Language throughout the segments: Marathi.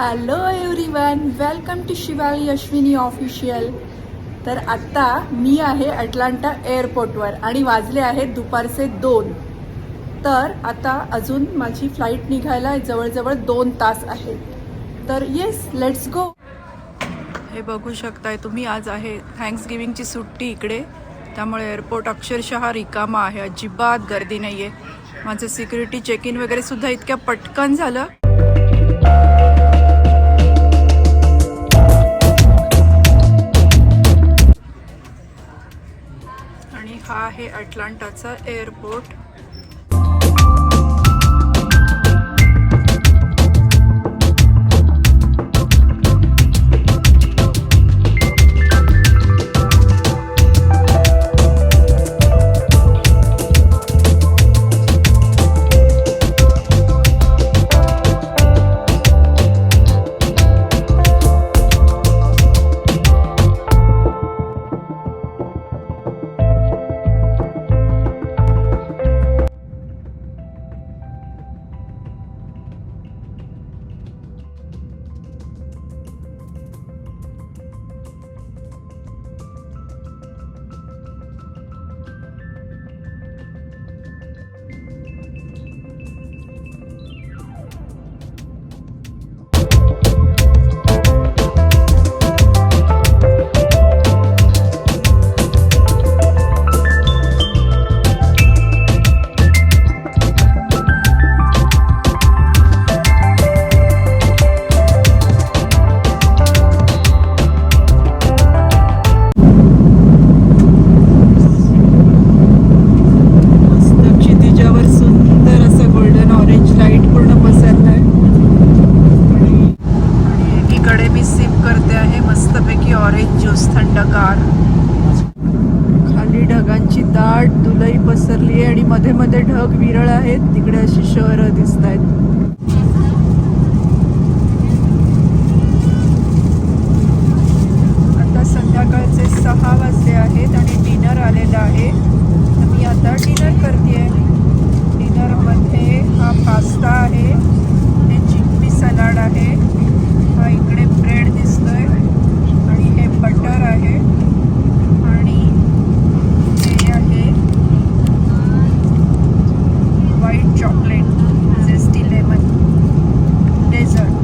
Hello everyone welcome to Shivali Ashwini official तर आत्ता मी आहे अटलांटा एअरपोर्टवर आणि वाजले आहेत दुपारचे दोन. तर आता अजून माझी फ्लाईट निघायला जवळजवळ दोन तास आहेत. तर येस लेट्स गो हे बघू शकताय तुम्ही आज आहे थँक्स गिविंगची सुट्टी इकडे. त्यामुळे एअरपोर्ट अक्षरशः रिकामा आहे अजिबात गर्दी नाही आहे माझं सिक्युरिटी चेक इन वगैरे सुद्धा इतक्या पटकन झालं. आहे अटलांटाचा एअरपोर्ट. दाट दुलई पसरली आहे आणि मध्ये मध्ये ढग विरळ आहेत. तिकडे अशी शहरं दिसत आहेत आता संध्याकाळचे सहा वाजले आहेत आणि डिनर आलेलं आहे तर मी आता डिनर करते डिनरमध्ये हा पास्ता आहे हे चिकपी सलाड आहे हा इकडे ब्रेड दिसतोय आणि हे बटर आहे आणि हे आहे white chocolate zesty lemon dessert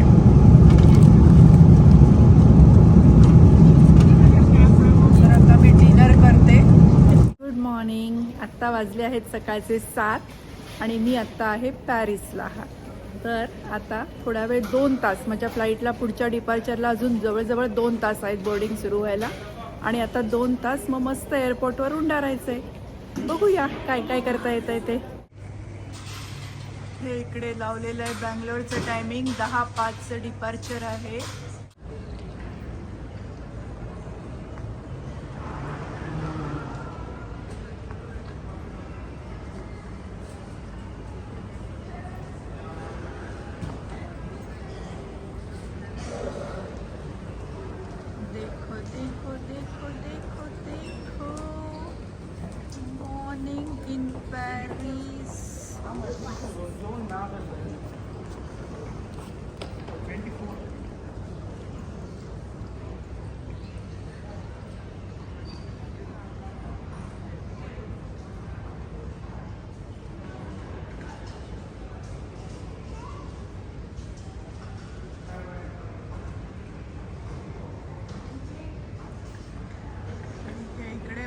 तर आता मी डिनर करते गुड मॉर्निंग आत्ता वाजले आहेत सकाळचे सात आणि मी आत्ता आहे पॅरिसला हा. तर आता थोडा वेळ दोन तास माझ्या फ्लाईटला पुढच्या डिपार्चरला अजून जवळजवळ दोन तास आहेत बोर्डिंग सुरू व्हायला. आणि आता दोन तास मग मस्त एअरपोर्टवर उंडारायचं आहे बघूया काय काय करता येत आहे ते हे इकडे लावलेलं आहे बँगलोरचं टायमिंग दहा पाचचं डिपार्चर आहे.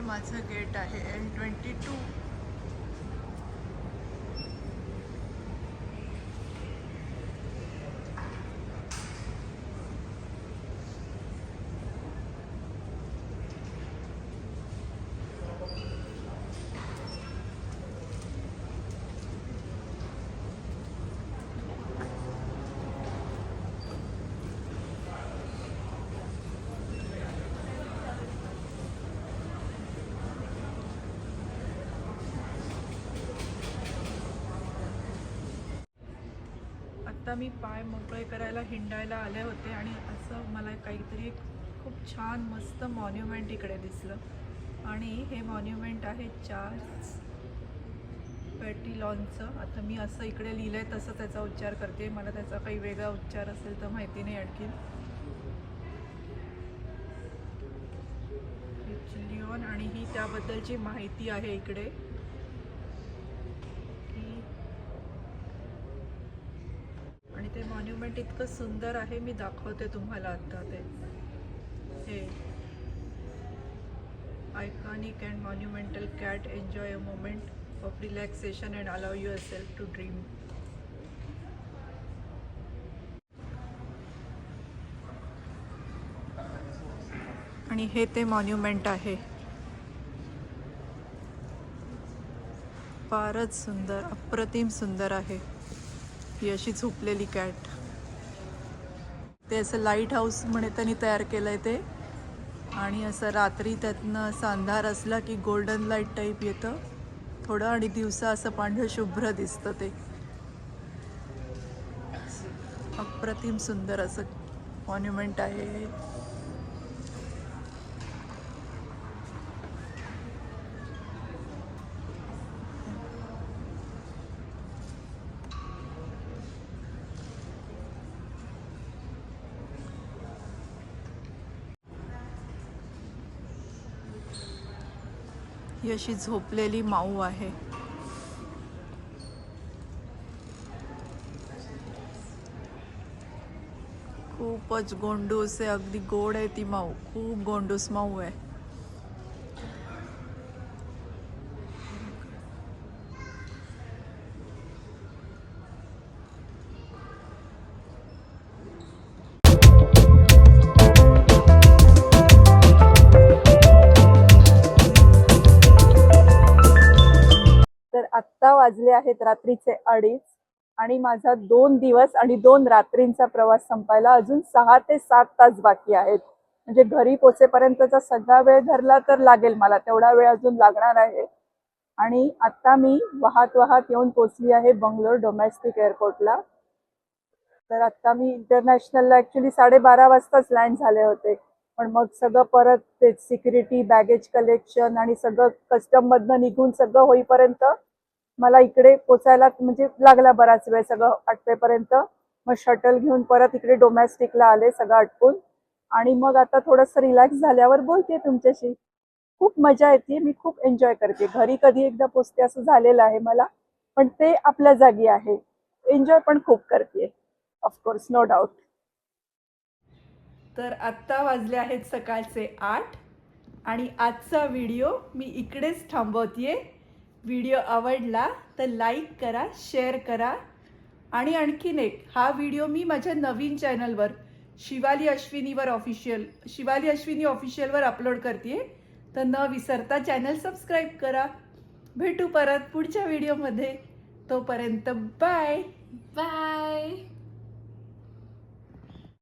माझं गेट आहे एल ट्वेंटी टू आता मी पाय मोकळे करायला हिंडायला आले होते आणि असं मला काहीतरी एक खूप छान मस्त मॉन्युमेंट इकडे दिसलं. आणि हे मॉन्युमेंट आहे चार्ल्स पेटिलॉनचं. आता मी असं इकडे लिहिलं आहे तसं त्याचा उच्चार करते. मला त्याचा काही वेगळा उच्चार असेल तर माहिती नाही आणखी. आणि ही त्याबद्दलची माहिती आहे इकडे की आणि इतकं सुंदर आहे मी दाखवते तुम्हाला आता ते. हे. Iconic and monumental cat enjoy a moment of relaxation and allow yourself to dream आणि हे ते मॉन्युमेंट आहे. फारच सुंदर अप्रतिम सुंदर आहे. ही अशी झोपलेली कॅट ते असं लाइट हाऊस म्हणे त्यांनी तयार केलं आहे ते. आणि असं रात्री त्यातनं असं अंधार असला की गोल्डन लाइट टाईप येतं. थोडं आणि दिवसा असं पांढरं शुभ्र दिसतं ते. अप्रतिम सुंदर असं मॉन्युमेंट आहे. हे. ही अशी झोपलेली माऊ आहे. खूपच गोंडूस आहे. अगदी गोड आहे ती माऊ. खूप गोंडूस माऊ आहे. वाजले आहेत रात्रीचे अडीच. आणि माझा दोन दिवस आणि दोन रात्रींचा प्रवास संपायला अजून सहा ते सात तास बाकी आहेत. म्हणजे घरी पोचेपर्यंतचा सगळा वेळ धरला तर लागेल मला तेवढा वेळ अजून लागणार आहे. आणि आत्ता मी वाहत वाहत येऊन पोचली आहे बंगलोर डोमेस्टिक एअरपोर्टला तर आत्ता मी इंटरनॅशनलला ॲक्च्युली साडेबारा वाजताच लँड झाले होते. पण मग सगळं परत ते सिक्युरिटी बॅगेज कलेक्शन आणि सगळं कस्टममधनं निघून सगळं होईपर्यंत मला इकडे पोचायला म्हणजे लागला बराच वेळ सगळं आठवेपर्यंत मग शटल घेऊन परत इकडे डोमेस्टिकला आले सगळं आटपून. आणि मग आता थोडंसं रिलॅक्स झाल्यावर बोलते तुमच्याशी. खूप मजा येते मी खूप एन्जॉय करते. घरी कधी एकदा पोचते असं झालेलं आहे मला पण ते आपल्या जागी आहे. एन्जॉय पण खूप करते. ऑफकोर्स नो डाऊट तर आत्ता वाजले आहेत सकाळचे आठ. आणि आजचा व्हिडिओ मी इकडेच थांबवतेय. व्हिडिओ आवडला तर लाईक करा शेअर करा. आणि आणखीन एक हा व्हिडिओ मी माझ्या नवीन चॅनलवर शिवाली अश्विनीवर ऑफिशियल शिवाली अश्विनी ऑफिशियलवर अपलोड करते तर न विसरता चॅनल सबस्क्राईब करा. भेटू परत पुढच्या व्हिडिओमध्ये तोपर्यंत बाय बाय